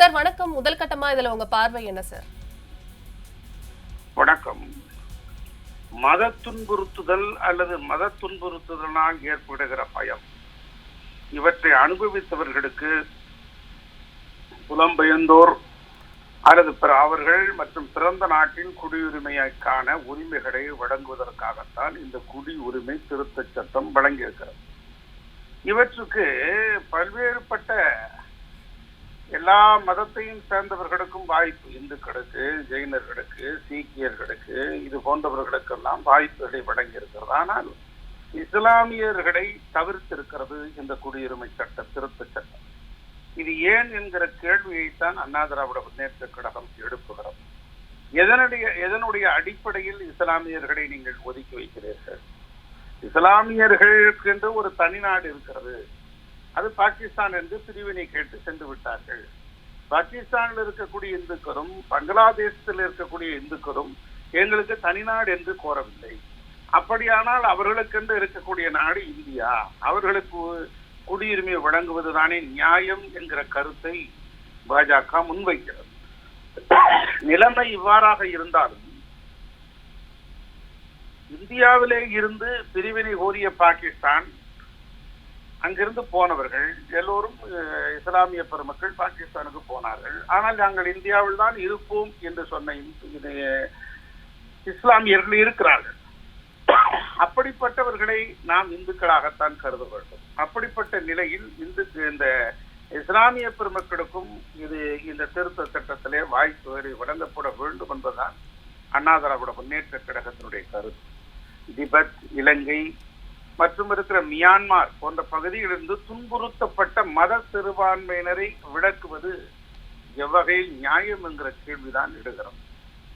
Sir வணக்கம். முதல் கட்டமா இதுல உங்க பார்வை என்ன சார்? வணக்கம். மத துன்புறுத்துதல் அல்லது மத துன்புறுத்துதலால் ஏற்படுகிற பயம். இவற்றை அனுபவித்தவர்களுக்கு புலம்பெயர்ந்தோர் அல்லது பிற அவர்கள் மற்றும் பிறந்த நாட்டின் குடியுரிமைக்கான உரிமைகளை வழங்குவதற்காகத்தான் இந்த குடியுரிமை திருத்த சட்டம் வழங்கியிருக்கிறது. இவற்றுக்கு பல்வேறுபட்ட எல்லா மதத்தையும் சேர்ந்தவர்களுக்கும் வாய்ப்பு இந்துக்களுக்கு ஜெயினர்களுக்கு சீக்கியர்களுக்கு இது போன்றவர்களுக்கெல்லாம் வாய்ப்புகளை வழங்கியிருக்கிறது. ஆனால் இஸ்லாமியர்களை தவிர்த்திருக்கிறது இந்த குடியுரிமை சட்ட திருத்த சட்டம். இது ஏன் என்கிற கேள்வியைத்தான் அண்ணா திராவிட முன்னேற்ற கழகம் எழுப்புகிறது. எதனுடைய எதனுடைய அடிப்படையில் இஸ்லாமியர்களை நீங்கள் ஒதுக்கி வைக்கிறீர்கள்? இஸ்லாமியர்களுக்கு என்று ஒரு தனிநாடு இருக்கிறது. அது பாகிஸ்தான் என்று பிரிவினை கேட்டு சென்று விட்டார்கள். பாகிஸ்தானில் இருக்கக்கூடிய இந்துக்களும் பங்களாதேசத்தில் இருக்கக்கூடிய இந்துக்களும் எங்களுக்கு தனிநாடு என்று கோரவில்லை. அப்படியானால் அவர்களுக்கென்று இருக்கக்கூடிய நாடு இந்தியா. அவர்களுக்கு குடியுரிமை வழங்குவதுதானே நியாயம் என்கிற கருத்தை பாஜக முன்வைக்கிறது. நிலைமை இவ்வாறாக இருந்தாலும் இந்தியாவிலே இருந்து பிரிவினை கோரிய பாகிஸ்தான் அங்கிருந்து போனவர்கள் எல்லோரும் இஸ்லாமிய பெருமக்கள் பாகிஸ்தானுக்கு போனார்கள். ஆனால் நாங்கள் இந்தியாவில் தான் இருப்போம் என்று சொன்ன இது, இஸ்லாமியர்கள் இருக்கிறார்கள். அப்படிப்பட்டவர்களை நாம் இந்துக்களாகத்தான் கருத வேண்டும் அப்படிப்பட்ட நிலையில் இந்து இந்த இஸ்லாமிய பெருமக்களுக்கும் இது இந்த திருத்த சட்டத்திலே வாய்ப்பு வழங்கப்பட வேண்டும் என்பதுதான் அண்ணா திராவிட முன்னேற்ற கழகத்தினுடைய கருத்து. திபெத் இலங்கை மற்றும் இருக்கிற மியான்மார் போன்ற பகுதியிலிருந்து துன்புறுத்தப்பட்ட மத சிறுபான்மையினரை விளக்குவது எவ்வகையில் நியாயம் என்கிற கேள்விதான் இடுகிறோம்.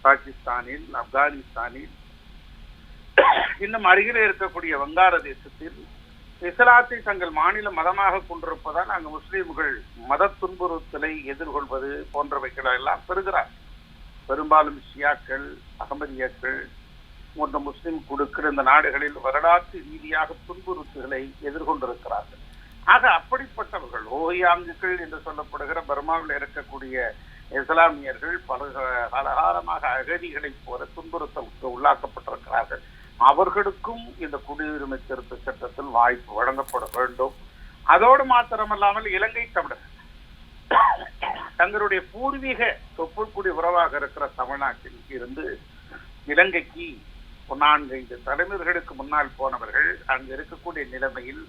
பாகிஸ்தானில் ஆப்கானிஸ்தானில். இன்னும் அருகிலே இருக்கக்கூடிய வங்காளதேசத்தில் இஸ்லாத்தை தங்கள் மாநில மதமாக கொண்டிருப்பதால் அங்கு முஸ்லீம்கள் மத துன்புறுத்தலை எதிர்கொள்வது போன்றவைகளை எல்லாம் பெறுகிறார் பெரும்பாலும் ஷியாக்கள் அகமதியர்கள் போன்ற முஸ்லிம் குழுக்கள் இந்த நாடுகளில் வரலாற்று ரீதியாக துன்புறுத்துகளை எதிர்கொண்டிருக்கிறார்கள். ஆக அப்படிப்பட்டவர்கள் ஓயாங்குகள் என்று சொல்லப்படுகிற பர்மாவில் இருக்கக்கூடிய இஸ்லாமியர்கள் பல காலகாலமாக அகதிகளைப் போல துன்புறுத்தலுக்கு உள்ளாக்கப்பட்டிருக்கிறார்கள். அவர்களுக்கும் இந்த குடியுரிமை திருத்த சட்டத்தில் வாய்ப்பு வழங்கப்பட வேண்டும். அதோடு மாத்திரமல்லாமல் இலங்கை தமிழர்கள் தங்களுடைய பூர்வீக தொப்புக்குடி உறவாக இருக்கிற தமிழ்நாட்டில் இருந்து இலங்கைக்கு நான்கைந்து தலைமுறைகளுக்கு முன்னால் போனவர்கள் அங்கு இருக்கக்கூடிய நிலைமையில்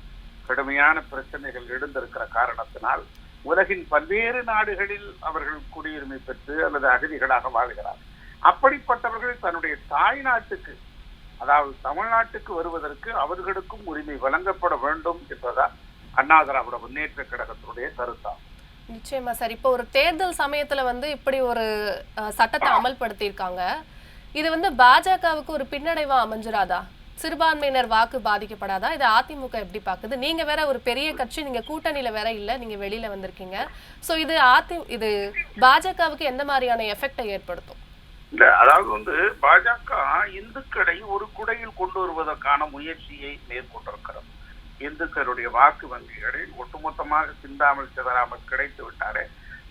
கடுமையான பிரச்சனைகள் எழுந்திருக்கிற காரணத்தினால் உலகின் பல்வேறு நாடுகளில் அவர்கள் குடியுரிமை பெற்று அல்லது அகதிகளாக வாழ்கிறார். அப்படிப்பட்டவர்கள் தன்னுடைய தாய் நாட்டுக்கு அதாவது தமிழ்நாட்டுக்கு வருவதற்கு அவர்களுக்கும் உரிமை வழங்கப்பட வேண்டும் என்பதுதான் அண்ணா திராவிட முன்னேற்ற கழகத்தினுடைய கருத்தாகும். நிச்சயமா சார். இப்போ ஒரு தேர்தல் சமயத்துல வந்து இப்படி ஒரு சட்டத்தை அமல்படுத்தியிருக்காங்க. இது வந்து பாஜகவுக்கு ஒரு பின்னடைவா அமைஞ்சிராதா? சிறுபான்மையினர் வாக்கு பாதிக்கப்படாதா? இதை அதிமுக எப்படி பாக்குது நீங்க வேற ஒரு பெரிய கட்சி நீங்க கூட்டணியில வேற இல்ல நீங்க வெளியில வந்திருக்கீங்க. சோ இது அதி இது பாஜகவுக்கு எந்த மாதிரியான எஃபெக்டை ஏற்படுத்தும்? இல்ல அதாவது வந்து பாஜக இந்துக்களை ஒரு குடையில் கொண்டு வருவதற்கான முயற்சியை மேற்கொண்டிருக்கிறது. இந்துக்களுடைய வாக்கு வங்கிகளை ஒட்டுமொத்தமாக சிந்தாமல் சிதறாமல் கிடைத்து விட்டாரே.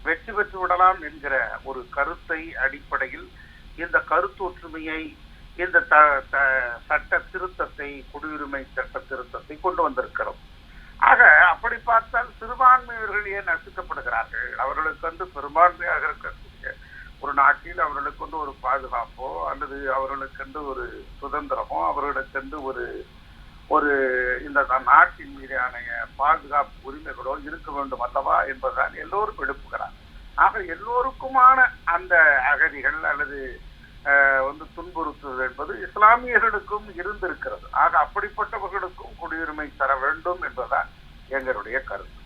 வெற்றி பெற்று விடலாம் என்கிற ஒரு கருத்தை அடிப்படையில் இந்த கருத்தொற்றுமையை இந்த த த- சட்ட திருத்தத்தை குடியுரிமை சட்ட திருத்தத்தை கொண்டு வந்திருக்கிறோம். ஆக அப்படி பார்த்தால் சிறுபான்மையர்கள் ஏன் நசுக்கப்படுகிறார்கள்? அவர்களுக்கு வந்து பெரும்பான்மையாக இருக்கக்கூடிய ஒரு நாட்டில் அவர்களுக்கு வந்து ஒரு பாதுகாப்போ அல்லது அவர்களுக்கென்று ஒரு சுதந்திரமோ அவர்களுக்கென்று ஒரு ஒரு இந்த நாட்டின் மீதான பாதுகாப்பு உரிமைகளோ இருக்க வேண்டும் அல்லவா என்பதுதான் எல்லோரும் எடுப்புகிறார் ஆக எல்லோருக்குமான அந்த அகதிகள் அல்லது வந்து துன்புறுத்துதல் என்பது இஸ்லாமியர்களுக்கும் இருந்திருக்கிறது. ஆக அப்படிப்பட்டவர்களுக்கும் குடியுரிமை தர வேண்டும் என்பதுதான் எங்களுடைய கருத்து.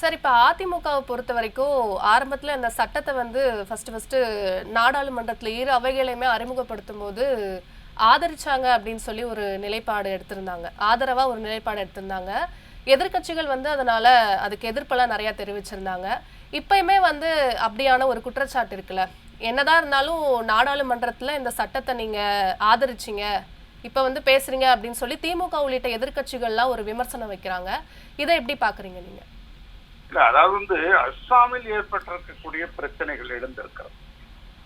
சார் இப்போ அதிமுகவை பொறுத்த வரைக்கும் ஆரம்பத்துல இந்த சட்டத்தை வந்து ஃபர்ஸ்ட் ஃபர்ஸ்ட் நாடாளுமன்றத்துல இரு அவைகளையுமே அறிமுகப்படுத்தும் போது ஆதரிச்சாங்க அப்படின்னு சொல்லி ஒரு நிலைப்பாடு எடுத்திருந்தாங்க. ஆதரவா ஒரு நிலைப்பாடு எடுத்திருந்தாங்க. எதிர்க்கட்சிகள் வந்து அதனால அதுக்கு எதிர்ப்பெல்லாம் நிறைய தெரிவிச்சிருந்தாங்க. இப்பயுமே வந்து அப்படியான ஒரு குற்றச்சாட்டு இருக்குல்ல. என்னதான் இருந்தாலும் நாடாளுமன்றத்துல இந்த சட்டத்தை நீங்க ஆதரிச்சீங்க இப்ப வந்து பேசுறீங்க அப்படின்னு சொல்லி திமுக உள்ளிட்ட எதிர்க்கட்சிகள்லாம் ஒரு விமர்சனம் வைக்கிறாங்க. இதை எப்படி பாக்குறீங்க நீங்க? இல்ல அதாவது வந்து அஸ்ஸாமில் ஏற்பட்டிருக்கக்கூடிய பிரச்சனைகள் எழுந்திருக்கிறது.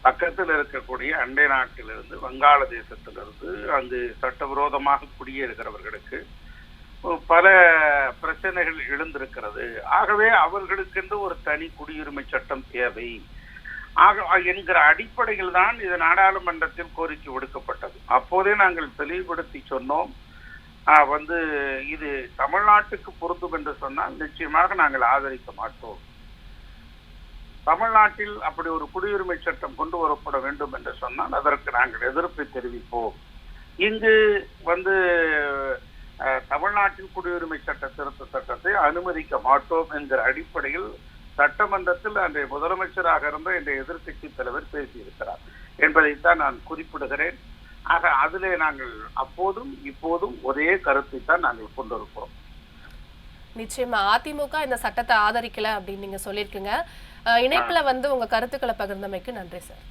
பக்கத்தில் இருக்கக்கூடிய அண்டை நாட்டிலிருந்து வங்காளதேசத்திலிருந்து அங்கு சட்டவிரோதமாக குடியேறுகிறவர்களுக்கு பல பிரச்சனைகள் எழுந்திருக்கிறது. ஆகவே அவர்களுக்கென்று ஒரு தனி குடியுரிமை சட்டம் தேவை. ஆக என்கிற அடிப்படையில் தான் இது நாடாளுமன்றத்தில் கோரிக்கை விடுக்கப்பட்டது. அப்போதே நாங்கள் தெளிவுபடுத்தி சொன்னோம். வந்து இது தமிழ்நாட்டுக்கு பொருந்தும் என்று சொன்னால் நிச்சயமாக நாங்கள் ஆதரிக்க மாட்டோம். தமிழ்நாட்டில் அப்படி ஒரு குடியுரிமை சட்டம் கொண்டு வரப்பட வேண்டும் என்று சொன்னால் அதற்கு நாங்கள் எதிர்ப்பை தெரிவிப்போம். இங்கு வந்து தமிழ்நாட்டில் குடியுரிமை சட்ட திருத்த சட்டத்தை அனுமதிக்க மாட்டோம் என்கிற அடிப்படையில் சட்டமன்றத்தில் அன்றைய முதலமைச்சராக இருந்த இன்றைய எதிர்க்கட்சி தலைவர் பேசியிருக்கிறார். என்பதைத்தான் நான் குறிப்பிடுகிறேன். ஆக அதிலே நாங்கள் அப்போதும் இப்போதும் ஒரே கருத்தை தான் நாங்கள் கொண்டிருக்கிறோம். நிச்சயமா அதிமுக இந்த சட்டத்தை ஆதரிக்கல அப்படின்னு நீங்க சொல்லியிருக்கீங்க. இணைப்புல வந்து உங்க கருத்துக்களை பகிர்ந்தமைக்கு நன்றி சார்.